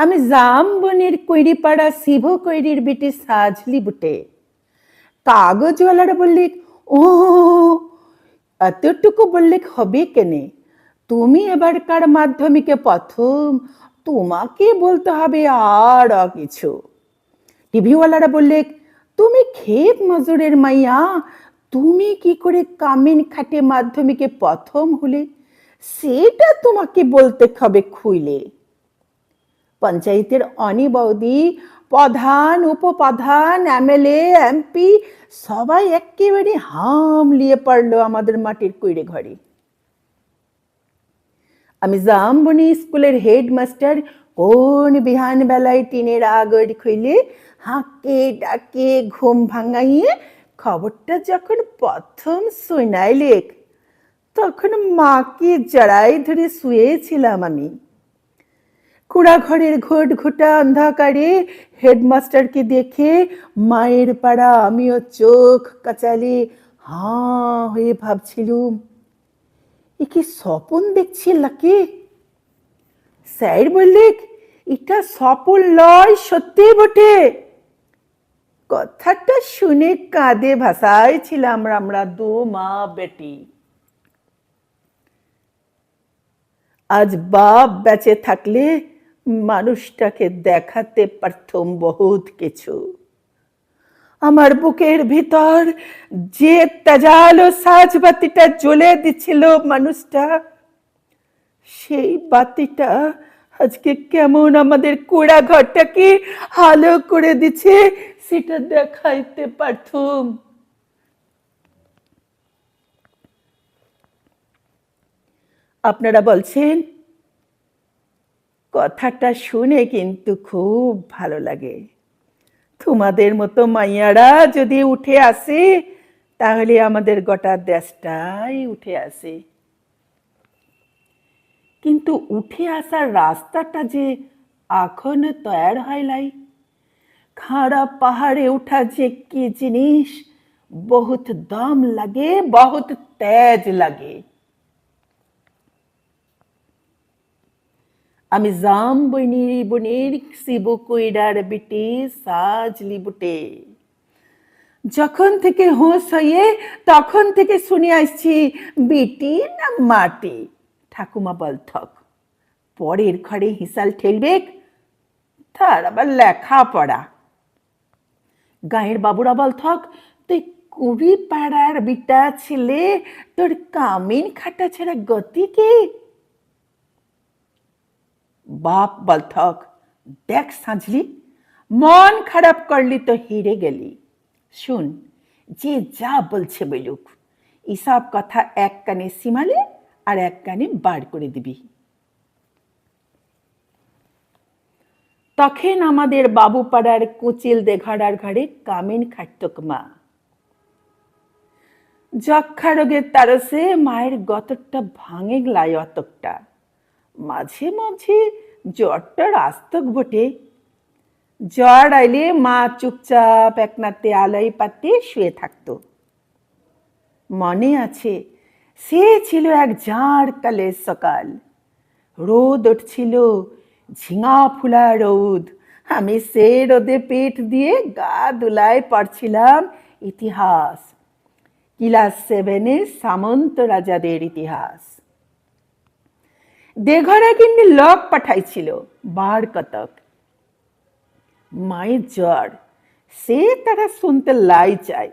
আমি জাম জামবনের কৈরিপাড়া শিব কৈরির বেটি সাজলি বুটে। কাগজওয়ালারা বললে ও এতটুকু বললে হবে কেনে? তুমি এবারকার মাধ্যমিকে প্রথম, তোমাকে বলতে হবে আর কিছু। টিভিওয়ালারা বললে, তুমি ক্ষেত মজুরের মাইয়া, তুমি কি করে কামিন খাটে মাধ্যমিকে প্রথম হলে, সেটা তোমাকে বলতে হবে খুইলে। পঞ্চায়েতের অনি বৌদি, প্রধান, উপপ্রধান এমএলএ এমপি সবাই একেবারে হাম হামলিয়ে পড়ল আমাদের মাটির কুইড়ে ঘরে। আমি জামবনি স্কুলের হেডমাস্টার, কোন বিহান বেলায় টিনের আগর খুইলে হাঁকে ডাকে ঘুম ভাঙাইয়ে খবরটা যখন প্রথম শুনাইলেক, তখন মাকে জড়াই ধরে শুয়েছিলাম আমি। কুড়াঘরের ঘোট ঘোটা অন্ধকারে হেডমাস্টারকে দেখে মায়ের পাড়া আমিও চোখ কাচালে হাঁ হয়ে ভাবছিলুম, এ কি স্বপন দেখছি লাকি? স্যার বললে, এটা স্বপন লয় সত্যি বটে। কথাটা শুনে কাঁদে ভাষায় ছিলাম আমরা দু মা বেটি। আজ বাপ বেঁচে থাকলে মানুষটাকে দেখাতে পারতাম বহুত কিছু। আমার বুকের ভিতর যে তেজালো সাজ বাতিটা জ্বলে দিছিল মানুষটা, সেই বাতিটা আজকে কেমন আমাদের কুড়া ঘরটাকে আলো করে দিচ্ছে সেটা দেখাইতে পারতুম। আপনারা বলছেন কথাটা শুনে কিন্তু খুব ভালো লাগে। তোমাদের মতো মাইয়ারা যদি উঠে আসে, তাহলে আমাদের গোটা দেশটাই উঠে আসে। কিন্তু উঠে আসার রাস্তাটা যে এখনও তৈয়ার হয় লাই খাড়া পাহাড়ে উঠা যে কি জিনিস, বহুত দম লাগে, বহুত তেজ লাগে। আমি জাম বনির বনির শিব কইডার বিটি সাজলি বুটে যখন থেকে হোঁশ হয়ে তখন থেকে শুনে আসছি, বিটি না মাটি? ঠাকুমা বলথক পরের ঘরে হিসাল ঠেলবে তার আবার লেখা পড়া গায়ের বাবুরা বলথক তুই কুড়ি পাড়ার বিটা ছেলে, তোর কামিন খাটা ছেড়া গতি কি? বাপ বলথক, দেখ সাঁঝলি, মন খারাপ করলি তো হেরে গেলি। শুন, যে যা বলছে বলুক, এসব কথা এক কানে সীমালে আর এক কানে বার করে দিবি। তখন আমাদের বাবুপাড়ার কুচিল দেঘাড়ার ঘরে কামিন খাটতক মা। যক্ষা রোগের তারসে মায়ের গতরটা ভাঙে গলায় অতকটা। মাঝে মাঝে জ্বরটার আস্তক বটে। জ্বর আইলে মা চুপচাপ একনাতে আলাই পাতে শুয়ে থাকতো। মনে আছে, সে ছিল এক ঝাড় কালের সকাল। রোদ উঠছিল, ঝিঙা ফুলা রোদ। আমি সে রোদে পেট দিয়ে গা দুলায় পড়ছিলাম ইতিহাস। ক্লাস সেভেনের সামন্ত রাজাদের ইতিহাস। দেঘরা কিন্তু লক পাঠাইছিল, বার কতক। মায়ের জ্বর, সে তারা শুনতে লাই চাই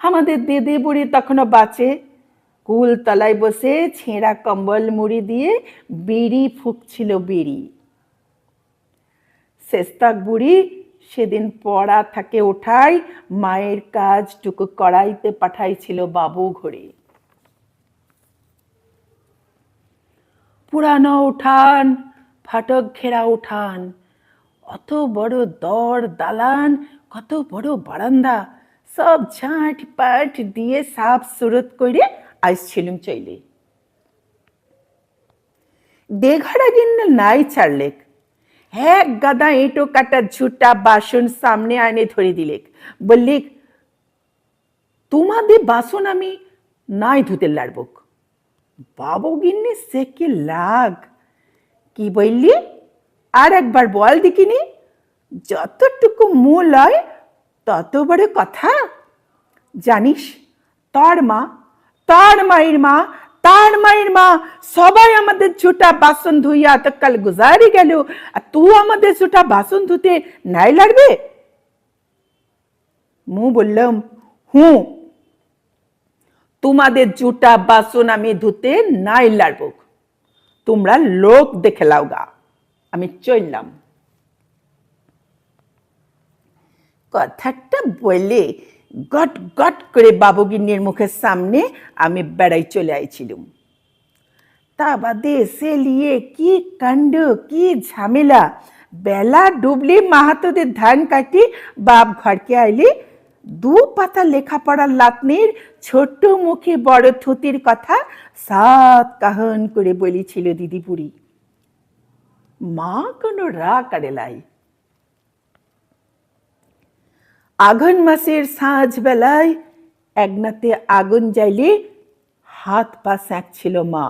আমাদের দেদে বুড়ি তখনও বাঁচে। কুল তলায় বসে ছেঁড়া কম্বল মুড়ি দিয়ে বিড়ি ফুকছিল বিড়ি। শেস্তাক বুড়ি সেদিন পড়া থাকে ওঠাই মায়ের কাজটুকু করাইতে পাঠাইছিল বাবু ঘরে পুরানো উঠান, ফাটক ঘেরা উঠান। অত বড় দর দালান, কত বড় বারান্দা। সব ঝাঁট পাট দিয়ে সাফ সুরত করে আসছিলুম চইলে। দেঘাড়া গিন্ন নাই ছাড়লেক। এক গাদা এঁটো কাটা ঝুটা বাসন সামনে আনে ধরে দিলেক। বললিক, তোমাদের বাসন আমি নাই ধুতে লাড়বক। বাবু গিন্নি, সে কি লাগ? কি বললি? আর একবার বল দেখিনি। যতটুকু মূল হয়, তত বড় কথা। জানিস, তার মা, তার মায়ের মা, তার মায়ের মা সবাই আমাদের ছোটা বাসন ধুইয়া তকাল গুজারি গেল, আর তুই আমাদের ছোটা বাসন ধুতে নাই লাগবে? মু বললাম, হুঁ। তোমাদের জুটা বাসন আমি ধুতে নাই লাগব তোমরা লোক দেখে লাও গা। আমি চললাম। কথাটা বলে গট গট করে বাবুগিন্নির মুখের সামনে আমি বেড়াই চলে আইছিলুম। তা বাদে এসে লিয়ে কি কাণ্ড, কি ঝামেলা? বেলা ডুবলি মাহাতোদের ধান কাটি বাপ ঘরকে আইলি দু পাতা লেখাপড়ার লাতনির ছোট্ট মুখে বড় থুতির কথা সাত কাহন করে বলেছিল দিদি বুড়ি মা কোনো রা কারেলাই আঘন মাসের সাঁঝ বেলায় একনাতে আগুন জ্বাইলে হাত পা ছিল মা।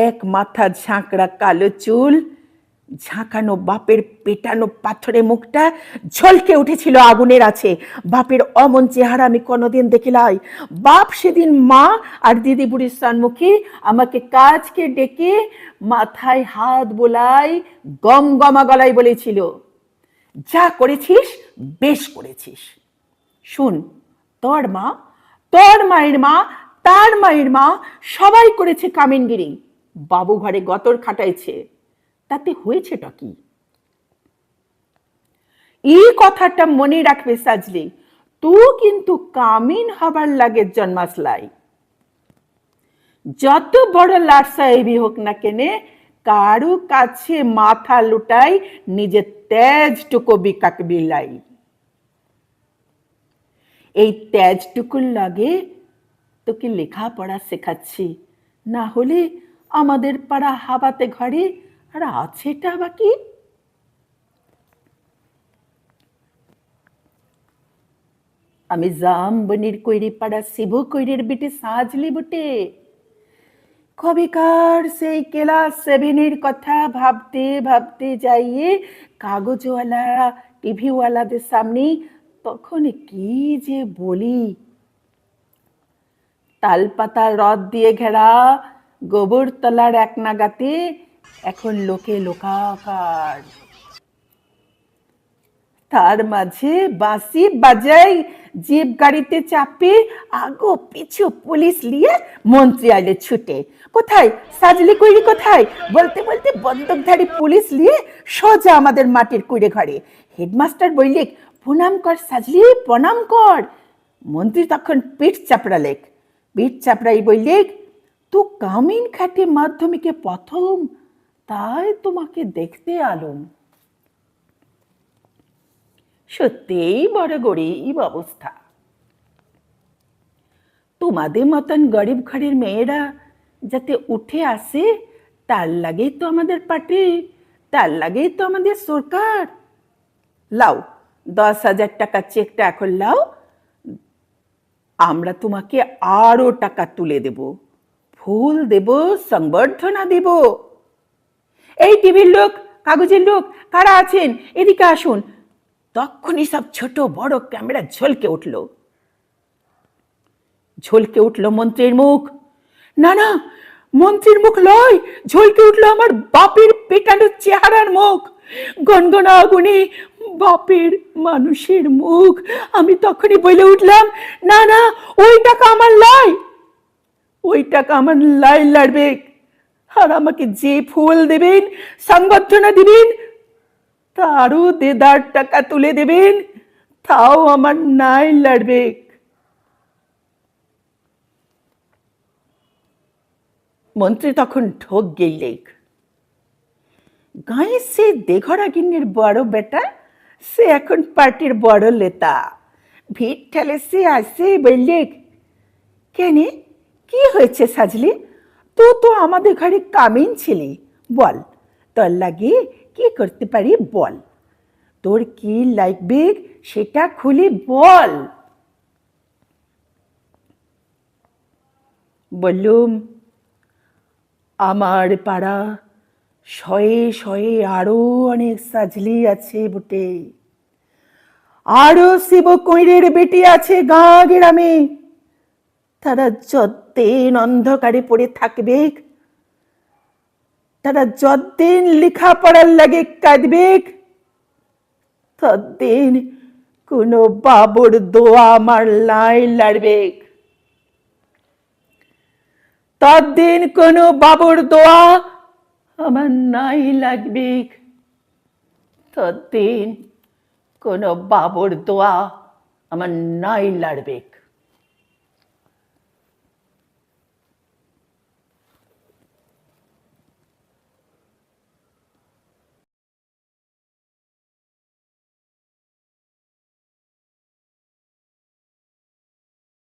এক মাথা ঝাঁকড়া কালো চুল ঝাঁকানো বাপের পেটানো পাথরে মুখটা ঝলকে উঠেছিল আগুনের আছে। বাপের অমন চেহারা আমি কোনোদিন দেখিলাই। বাপ সেদিন মা আর দিদি বুড়ির সম্মুখে আমাকে কাজকে ডেকে মাথায় হাত বোলাই গম গমা গলায় বলেছিল, যা করেছিস, বেশ করেছিস। শুন, তোর মা, তোর মায়ের মা, তার মায়ের মা সবাই করেছে কামিনগিরি। বাবু ঘরে গতর খাটাইছে। তাতে হয়েছেটা কি? এই কথাটা মনে রাখবে সাজলি তুই কিন্তু কামিন হবার লাগে জন্মাসলাই। যত বড় লাট সাহেবই হোক না কেনে, কারু কাছে মাথা লুটাই নিজের তেজটুকু বিকাক বিলাই। এই তেজটুকুর লাগে তোকে লেখাপড়া শেখাচ্ছি, না হলে আমাদের পাড়া হাবাতে ঘরে আর আছেটা বাকি আমি জাম বনির কৈরি পাড়া শিবু কৈরির বেটে সাজলি বটে। কবেকার সেই ক্লাস সেভেনের কথা ভাবতে ভাবতে যাইয়ে কাগজওয়ালা, টিভিওয়ালাদের সামনে তখন কি যে বলি। তালপাতা রদ দিয়ে ঘেরা গোবর তলার এক নাগাতে এখন লোকে লোকাকার। তার মাঝে বাঁশি বাজাই জিপ গাড়িতে চাপে, আগো পিছু পুলিশ নিয়ে মন্ত্রী আইলে ছুটে। কোথায়? সাজলি কইরি কোথায়? বলতে বলতে বন্দুকধারী পুলিশ নিয়ে সোজা আমাদের মাটির কুড়ে ঘরে। হেডমাস্টার বললে প্রণাম কর সাজলি, প্রণাম কর। মন্ত্রী তখন পিঠ চাপড়ালেক। পিঠ চাপড়াই বললে তো কামিন খাটে মাধ্যমিকে প্রথম তাই তোমাকে দেখতে আলম। সত্যিই বড় গরিব অবস্থা। তোমাদের মতন গরিব ঘরের মেয়েরা যাতে উঠে আসে, তার লাগেই তো আমাদের পার্টি, তার লাগেই তো আমাদের সরকার। লাও, দশ হাজার টাকা চেকটা এখন লাও। আমরা তোমাকে আরও টাকা তুলে দেব। ফুল দেব, সংবর্ধনা দেব। এই টিভির লোক, কাগজের লোক, কারা আছেন? এদিকে আসুন। তখনই সব ছোট, বড় ক্যামেরা ঝলকে উঠল। ঝলকে উঠল মন্ত্রীর মুখ। না না, মন্ত্রীর মুখ লয়, ঝলকে উঠল আমার বাপের পেটানো চেহারার মুখ। গনগনা আগুনে বাপের মানুষের মুখ। আমি তখনই বলে উঠলাম, না না, ওই টাকা আমার লয়। ওই টাকা আমার লাই লাগবে আর আমাকে যে ফুল দেবেন, সংবর্ধনা দিবেন, তারও দেদার টাকা তুলে দেবেন, তাও আমার নাই লড়বে। মন্ত্রী তখন ঢোক গেলেক গাঁয়ে সে দেঘরা গিন্নির বড় বেটা, সে এখন পার্টির বড় লেতা। ভিড় ঠেলে সে আসে বললে, কেনে, কি হয়েছে সাজলি? তো তো আমাদের ঘরে কামিন ছিলি। বল, তোর লাগে কি করতে পারি বল। তোর কি লাগবে সেটা খুলে বল। বললুম, আমার পাড়া শয়ে শয়ে আরও অনেক সাজলি আছে বুটে। আরও শিব কৈরের বেটি আছে গা গ্রামে। তারা যদ্দিন অন্ধকারে পড়ে থাকবে। তারা যদ্দিন লেখাপড়ার লাগে কাঁদবে। তদ্দিন কোনো বাবুর দোয়া আমার লাই লাড়বে। তদ্দিন কোনো বাবুর দোয়া আমার নাই লাগবে। তদ্দিন কোনো বাবুর দোয়া আমার নাই লাড়বে।